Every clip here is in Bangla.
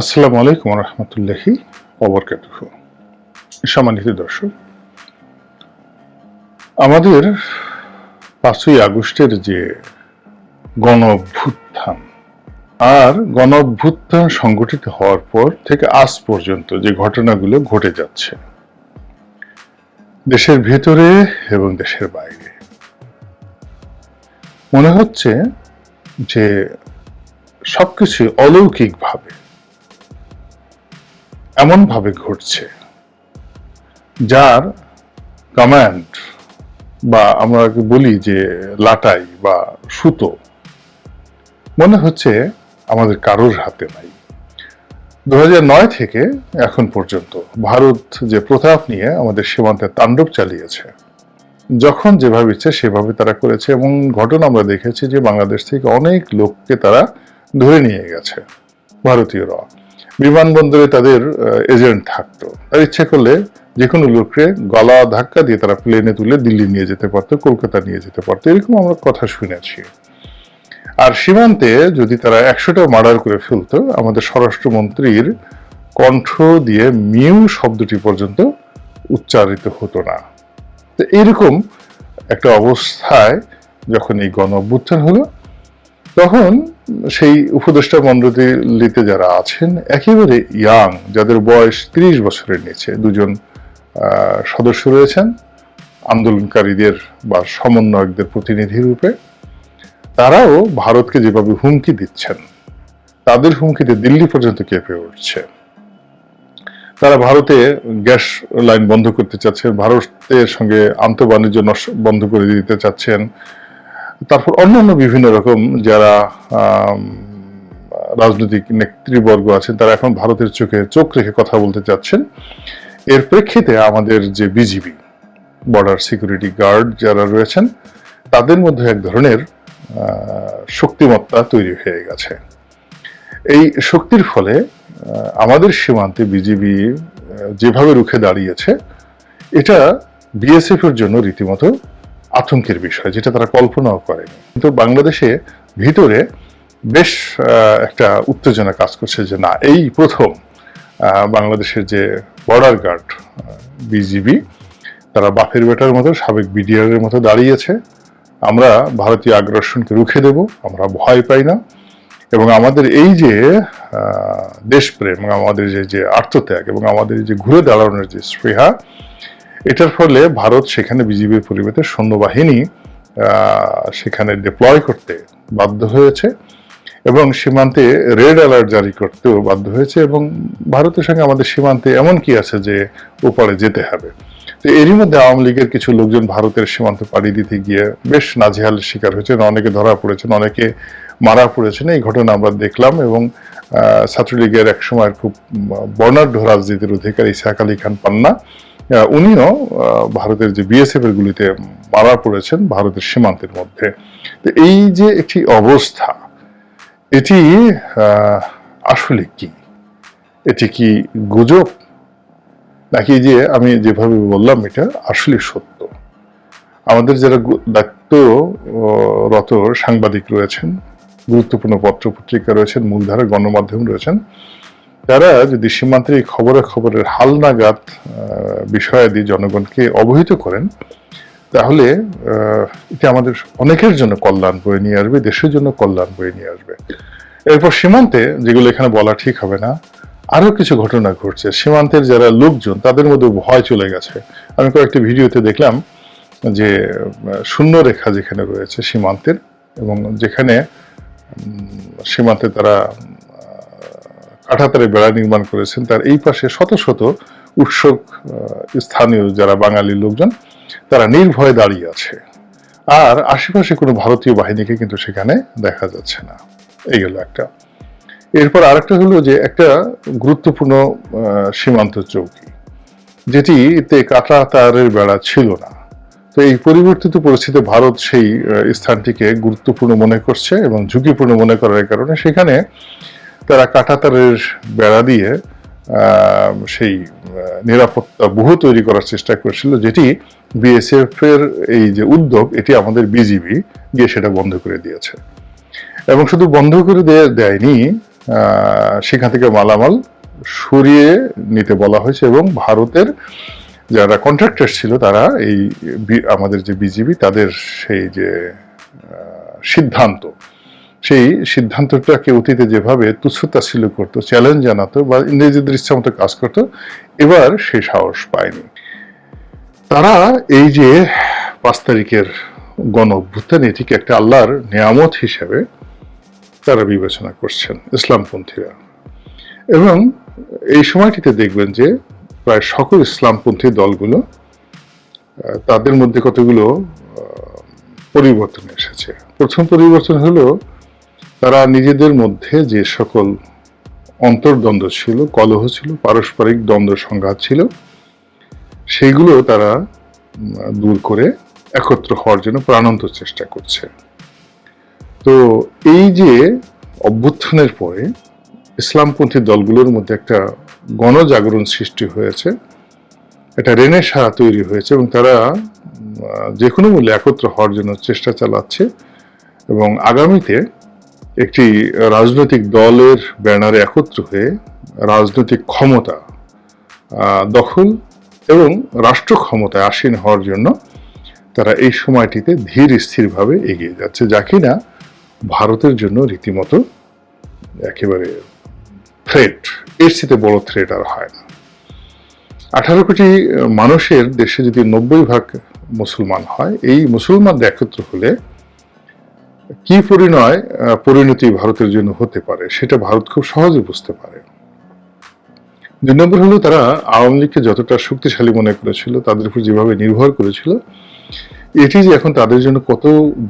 আসসালামু আলাইকুম রহমতুল্লাহি অবরকাতুহ সম্মানিত দর্শক, আমাদের পাঁচই আগস্টের যে গণ অভ্যুত্থান আর গণ অভ্যুত্থান সংগঠিত হওয়ার পর থেকে আজ পর্যন্ত যে ঘটনাগুলো ঘটে যাচ্ছে, দেশের ভেতরে এবং দেশের বাইরে। মনে হচ্ছে যে সবকিছু অলৌকিকভাবে এমনভাবে ঘটছে, যার কমান্ড বা আমরা বলি যে লাটাই বা সুতো, মনে হচ্ছে আমাদের কারোর হাতে নাই। দু থেকে এখন পর্যন্ত ভারত যে প্রতাপ নিয়ে আমাদের সীমান্তে তাণ্ডব চালিয়েছে, যখন যেভাবে ইচ্ছে সেভাবে তারা করেছে এবং ঘটনা আমরা দেখেছি যে বাংলাদেশ থেকে অনেক লোককে তারা ধরে নিয়ে গেছে, ভারতীয়রা। বিমানবন্দরে তাদের এজেন্ট থাকতো। তার ইচ্ছে করলে যে কোনো লোককে গলা ধাক্কা দিয়ে তারা প্লেনে তুলে দিল্লি নিয়ে যেতে পারতো, কলকাতা নিয়ে যেতে পারতো। এরকম আমরা কথা শুনেছি। আর সীমান্তে যদি তারা একশোটা মার্ডার করে ফেলতো, আমাদের স্বরাষ্ট্রমন্ত্রীর কণ্ঠ দিয়ে মিউ শব্দটি পর্যন্ত উচ্চারিত হতো না। তো এইরকম একটা অবস্থায় যখন এই গণ অভ্যুত্থান হলো, তখন সেই উপদেষ্টা মন্ডলীতে যারা আছেন, একেবারে ইয়াং যাদের বয়স ত্রিশ বছরের নিচে, দুজন সদস্য রয়েছেন, আন্দোলনকারীদের বা সমন্বয়কদের প্রতিনিধি রূপে। তারাও ভারতকে যেভাবে হুমকি দিচ্ছেন, তাদের হুমকিতে দিল্লি পর্যন্ত কেঁপে উঠছে। তারা ভারতে গ্যাস লাইন বন্ধ করতে চাচ্ছেন, ভারতের সঙ্গে আন্তঃবাণিজ্য বন্ধ করে দিতে চাচ্ছেন তারপর অন্যান্য বিভিন্ন রকম যারা রাজনৈতিক নেতৃবর্গ আছেন, তারা এখন ভারতের চোখে চোখ রেখে কথা বলতে চাচ্ছেন। এর প্রেক্ষিতে আমাদের যে বিজিবি বর্ডার সিকিউরিটি গার্ড যারা রয়েছেন, তাদের মধ্যে এক ধরনের শক্তিমত্তা তৈরি হয়ে গেছে। এই শক্তির ফলে আমাদের সীমান্তে বিজিবি যেভাবে রুখে দাঁড়িয়েছে, এটা বিএসএফ এর জন্য রীতিমতো আতঙ্কের বিষয়, যেটা তারা কল্পনাও করেনি। কিন্তু বাংলাদেশে ভিতরে বেশ একটা উত্তেজনা কাজ করছে যে না, এই প্রথম বাংলাদেশের যে বর্ডার গার্ড বিজিবি, তারা বাফের বেটার মতো, সাবেক বিডিআর এর মতো দাঁড়িয়েছে। আমরা ভারতীয় আগ্রাসনকে রুখে দেব, আমরা ভয় পাই না। এবং আমাদের এই যে দেশপ্রেম আমাদের যে যে আত্মত্যাগ, এবং আমাদের যে ঘুরে দাঁড়ানোর যে স্পৃহা এটার ফলে ভারত সেখানে বিজিবির পরিবর্তে সৈন্যবাহিনী সেখানে ডিপ্লয় করতে বাধ্য হয়েছে এবং সীমান্তে রেড অ্যালার্ট জারি করতেও বাধ্য হয়েছে এবং ভারতের সঙ্গে আমাদের সীমান্তে এমন কি আছে যে ওপারে যেতে হবে। তো এরই মধ্যে আওয়ামী লীগের কিছু লোকজন ভারতের সীমান্ত পাড়ি দিতে গিয়ে বেশ নাজেহালের শিকার হয়েছেন, অনেকে ধরা পড়েছেন, অনেকে মারা পড়েছেন। এই ঘটনা আমরা দেখলাম এবং ছাত্রলীগের এক সময় খুব বর্ণাঢ্য রাজনীতির অধিকারী ইসাক আলী খান পান্না উনিও ভারতের যে বিএসএফ এর গুলিতে মারা পড়েছেন ভারতের সীমান্তের মধ্যে। তো এই যে একটি অবস্থা, এটি আসলে কি? এটি কি গুজব? নাকি যে আমি যেভাবে বললাম, এটা আসলে সত্য? আমাদের যারা দায়িত্বরত সাংবাদিক রয়েছেন, গুরুত্বপূর্ণ পত্র পত্রিকা রয়েছেন মূলধারা গণমাধ্যম রয়েছেন তারা যদি সীমান্তের এই খবরে খবরের হালনাগাদ বিষয়াদি জনগণকে অবহিত করেন, তাহলে এটা আমাদের অনেকের জন্য কল্যাণ বয়ে নিয়ে আসবে, দেশের জন্য কল্যাণ বয়ে নিয়ে আসবে। এরপর সীমান্তে, যেগুলো এখানে বলা ঠিক হবে না আরও কিছু ঘটনা ঘটছে। সীমান্তের যারা লোকজন, তাদের মধ্যে ভয় চলে গেছে। আমি কয়েকটি ভিডিওতে দেখলাম যে শূন্য রেখা যেখানে রয়েছে সীমান্তের এবং যেখানে সীমান্তে তারা কাঠাতারে বেড়া নির্মাণ করেছেন, তার এই পাশে শত শত উৎসব স্থানীয় যারা বাঙালি লোকজন, তারা নির্ভয়ে দাঁড়িয়ে আছে। আর আশেপাশে কোনো ভারতীয় বাহিনীকে কিন্তু সেখানে দেখা যাচ্ছে না। এই গেল একটা। এরপর আরেকটা হলো যে একটা গুরুত্বপূর্ণ সীমান্ত চৌকি যেটিতে কাটা তারের বেড়া ছিল না। তো এই পরিবর্তিত পরিস্থিতিতে ভারত সেই স্থানটিকে গুরুত্বপূর্ণ মনে করছে এবং ঝুঁকিপূর্ণ মনে করার কারণে সেখানে তারা কাঁটাতারের বেড়া দিয়ে সেই নিরাপত্তা বহু তৈরি করার চেষ্টা করেছিল, যেটি বিএসএফ এর এই যে উদ্যোগ, এটি আমাদের বিজিবি গিয়ে সেটা বন্ধ করে দিয়েছে। এবং শুধু বন্ধ করে দিয়ে দেয়নি সেখান থেকে মালামাল সরিয়ে নিতে বলা হয়েছে এবং ভারতের যারা কন্ট্রাক্টর ছিল, তারা এই আমাদের যে বিজিবি, তাদের সেই যে সিদ্ধান্ত সেই সিদ্ধান্তটাকে অতীতে যেভাবে তুচ্ছতাশীল করতো, চ্যালেঞ্জ জানাতো বা ইংরেজিদের ইচ্ছা মতো কাজ করতো, এবার সে সাহস পায়নি। তারা এই যে পাঁচ তারিখের গণ অভ্যুত্থান এটিকে একটা আল্লাহর নিয়ামত হিসেবে তারা বিবেচনা করছেন ইসলামপন্থীরা। এবং এই সময়টিতে দেখবেন যে প্রায় সকল ইসলামপন্থী দলগুলো তাদের মধ্যে কতগুলো পরিবর্তন এসেছে। প্রথম পরিবর্তন হলো তারা নিজেদের মধ্যে যে সকল অন্তর্দ্বন্দ্ব ছিল, কলহ ছিল, পারস্পরিক দ্বন্দ্ব সংঘাত ছিল সেইগুলো তারা দূর করে একত্র হওয়ার জন্য প্রাণান্ত চেষ্টা করছে। তো এই যে অভ্যুত্থানের পরে ইসলামপন্থী দলগুলোর মধ্যে একটা গণজাগরণ সৃষ্টি হয়েছে, একটা সারা তৈরি হয়েছে এবং তারা যে কোনো মূল্যে একত্র হওয়ার জন্য চেষ্টা চালাচ্ছে এবং আগামীতে একটি রাজনৈতিক দলের ব্যানারে একত্র হয়ে রাজনৈতিক ক্ষমতা দখল এবং রাষ্ট্র ক্ষমতায় আসীন হওয়ার জন্য তারা এই সময়টিতে ধীর স্থিরভাবে এগিয়ে যাচ্ছে, যা কিনা ভারতের জন্য রীতিমতো একেবারে থ্রেট এর চেয়ে বড় থ্রেট আর হয় না। আঠারো কোটি মানুষের দেশে যদি নব্বই ভাগ মুসলমান হয়, এই মুসলমানরা একত্র হলে কি পরিণয় পরিণতি ভারতের জন্য হতে পারে, সেটা ভারত খুব সহজে বুঝতে পারে। দুই নম্বর হলো তারা আওয়ামী লীগকে যতটা শক্তিশালী মনে করেছিল, তাদের উপর যেভাবে নির্ভর করেছিল, এটি যে এখন তাদের জন্য কত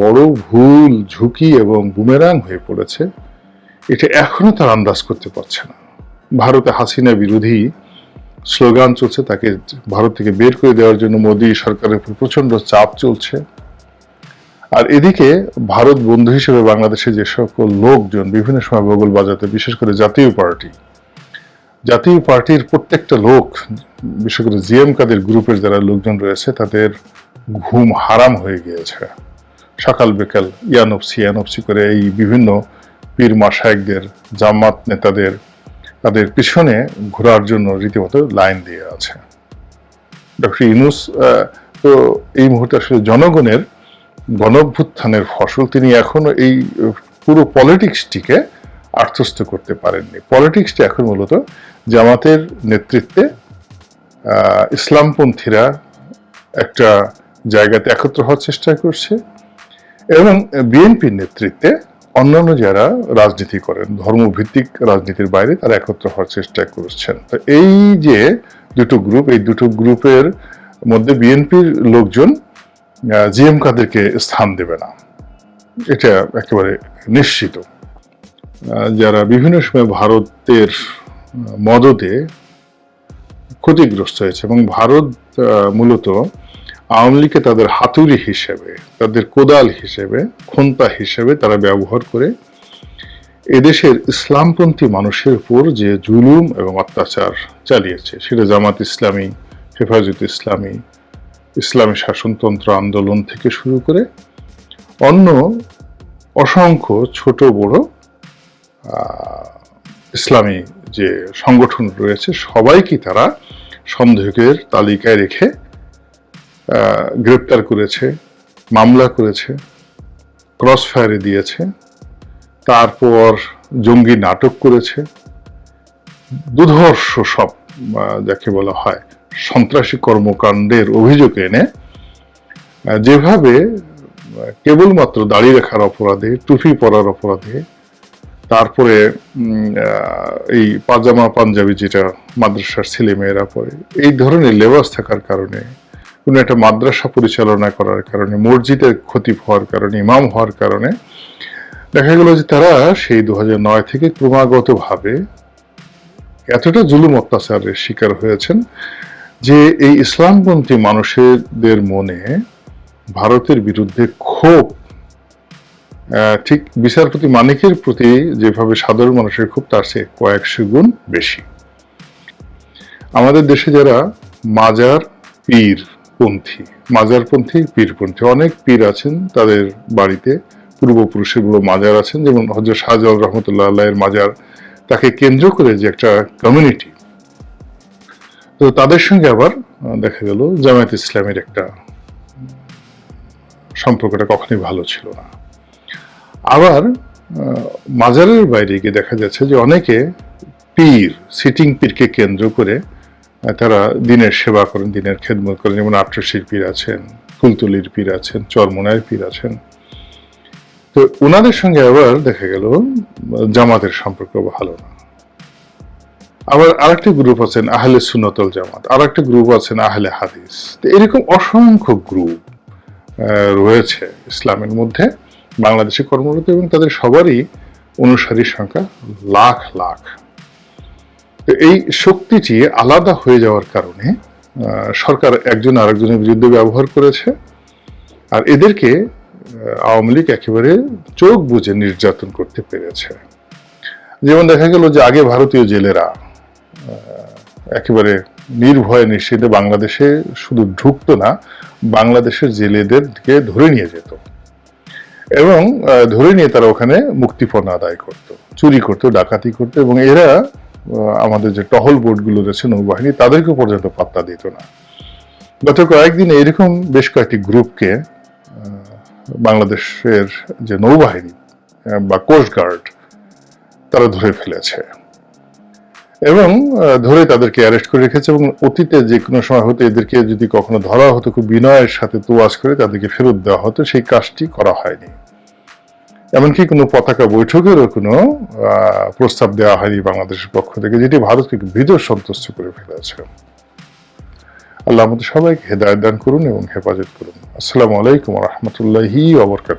বড় ভুল, ঝুঁকি এবং বুমেরাং হয়ে পড়েছে, এটা এখনও তারা আন্দাজ করতে পারছে না। ভারতে হাসিনা বিরোধী স্লোগান চলছে, তাকে ভারত থেকে বের করে দেওয়ার জন্য মোদী সরকারের উপর প্রচণ্ড চাপ চলছে। আর এদিকে ভারত বন্ধু হিসেবে বাংলাদেশে যে সকল লোকজন বিভিন্ন সময় বগল বাজাতে, বিশেষ করে জাতীয় পার্টি, জাতীয় পার্টির প্রত্যেকটা লোক, বিশেষ করে জিএম কাদের গ্রুপের যারা লোকজন রয়েছে, তাদের ঘুম হারাম হয়ে গিয়েছে। সকাল বিকাল ইয়ানপসি ইয়ানপসি করে এই বিভিন্ন পীর মাসায়কদের জামাত নেতাদের, তাদের পিছনে ঘোরার জন্য রীতিমতো লাইন দিয়ে আছে। ডক্টর ইনুস তো এই মুহূর্তে আসলে জনগণের গণভ্যুত্থানের ফসল তিনি এখনও এই পুরো পলিটিক্সটিকে আত্মস্থ করতে পারেননি। পলিটিক্সটি এখন মূলত জামাতের নেতৃত্বে ইসলামপন্থীরা একটা জায়গাতে একত্র হওয়ার চেষ্টা করছে এবং বিএনপির নেতৃত্বে অন্যান্য যারা রাজনীতি করেন, ধর্মভিত্তিক রাজনীতির বাইরে তারা একত্র হওয়ার চেষ্টা করছেন। তো এই যে দুটো গ্রুপ এই দুটো গ্রুপের মধ্যে বিএনপির লোকজন জিএম কাদেরকে স্থান দেবে না। এটা একেবারে নিশ্চিত। যারা বিভিন্ন সময় ভারতের মদতে ক্ষতিগ্রস্ত হয়েছে এবং ভারত মূলত আওয়ামী লীগকে তাদের হাতুড়ি হিসেবে, তাদের কোদাল হিসেবে, খোন্তা হিসেবে তারা ব্যবহার করে এদেশের ইসলামপন্থী মানুষের উপর যে জুলুম এবং অত্যাচার চালিয়েছে, সেটা জামাত ইসলামী, হেফাজত ইসলামী ইসলামী শাসনতন্ত্র আন্দোলন থেকে শুরু করে অন্য অসংখ্য ছোট বড় ইসলামী যে সংগঠন রয়েছে, সবাইকে তারা সন্দেহের তালিকায় রেখে গ্রেপ্তার করেছে, মামলা করেছে ক্রস ফায়ারে দিয়েছে, তারপর জঙ্গি নাটক করেছে, দুধর্ষ সব যাকে বলা হয়। সন্ত্রাসী কর্মকাণ্ডের অভিযোগ এনে যেভাবে কেবলমাত্র দাড়ি রাখার অপরাধে, টুপি পরার অপরাধে, তারপরে এই পাজামা পাঞ্জাবি যেটা মাদ্রাসার ছেলে মেয়েরা পরে, এই ধরনের লেবাস থাকার কারণে, কোনো একটা মাদ্রাসা পরিচালনা করার কারণে, মসজিদের ক্ষতি হওয়ার কারণে, ইমাম হওয়ার কারণে, দেখা গেল যে তারা সেই দু নয় থেকে ক্রমাগতভাবে এতটা জুলুম অত্যাচারের শিকার হয়েছেন। যে এই ইসলামপন্থী মানুষদের মনে ভারতের বিরুদ্ধে ক্ষোভ ঠিক বিচারপতি মানিকের প্রতি যেভাবে সাধারণ মানুষের ক্ষোভ, তার চেয়ে কয়েকশো গুণ বেশি। আমাদের দেশে যারা মাজার পীর পন্থী মাজারপন্থী পীরপন্থী অনেক পীর আছেন তাদের বাড়িতে পূর্বপুরুষেরগুলো মাজার আছেন, যেমন হজরত শাহজালাল রহমতুল্লাহ মাজার, তাকে কেন্দ্র করে যে একটা কমিউনিটি তো তাদের সঙ্গে আবার দেখা গেল জামায়াত ইসলামের একটা সম্পর্কটা কখনোই ভালো ছিল না। আবার মাজারের বাইরে গিয়ে দেখা যাচ্ছে যে অনেকে পীর সিটিং পীরকে কেন্দ্র করে তারা দিনের সেবা করেন, দিনের খেদমত করেন। যেমন আট্রশির পীর আছেন, কুলতুলির পীর আছেন চরমোনায়ের পীর আছেন। তো ওনাদের সঙ্গে আবার দেখা গেল জামাতের সম্পর্ক ভালো না। আবার আরেকটি গ্রুপ আছেন আহলে সুনতল জামাত আর একটা গ্রুপ আছেন আহলে হাদিস। তো এরকম অসংখ্য গ্রুপ রয়েছে ইসলামের মধ্যে, বাংলাদেশে কর্মরত এবং তাদের সবারই অনুসারীর সংখ্যা লাখ লাখ। এই শক্তিটি আলাদা হয়ে যাওয়ার কারণে সরকার একজন আরেকজনের বিরুদ্ধে ব্যবহার করেছে, আর এদেরকে আওয়ামী লীগ একেবারে চোখ বুজে নির্যাতন করতে পেরেছে। যেমন দেখা গেল যে আগে ভারতীয় জেলেরা একেবারে নির্ভয়ে নিশ্চিতে বাংলাদেশে শুধু ঢুকতো না, বাংলাদেশের জেলেদেরকে ধরে নিয়ে যেত। এবং ধরে নিয়ে তারা ওখানে মুক্তিপণ আদায় করত, চুরি করতো, ডাকাতি করতো এবং এরা আমাদের যে টহল বোর্ডগুলো রয়েছে নৌবাহিনী তাদেরকে পর্যন্ত পাত্তা দিত না। গত কয়েকদিন এরকম বেশ কয়েকটি গ্রুপকে বাংলাদেশের যে নৌবাহিনী বা কোস্টগার্ড তারা ধরে ফেলেছে। এবং ধরে তাদেরকে অ্যারেস্ট করে রেখেছে এবং অতীতে যে কোনো সময় হতো এদেরকে যদি কখনো ধরা হতো, খুব বিনয়ের সাথে তোয়াজ করে তাদেরকে ফেরত দেওয়া হতো, সেই কাজটি করা হয়নি। এমনকি কোনো পতাকা বৈঠকেরও কোনো প্রস্তাব দেওয়া হয়নি বাংলাদেশের পক্ষ থেকে, যেটি ভারতকে ভীত সন্তুষ্ট করে ফেলেছে। আল্লাহ আমাদের সবাইকে হেদায়ত দান করুন এবং হেফাজত করুন। আসসালামু আলাইকুম রহমতুল্লাহি ওবরকাত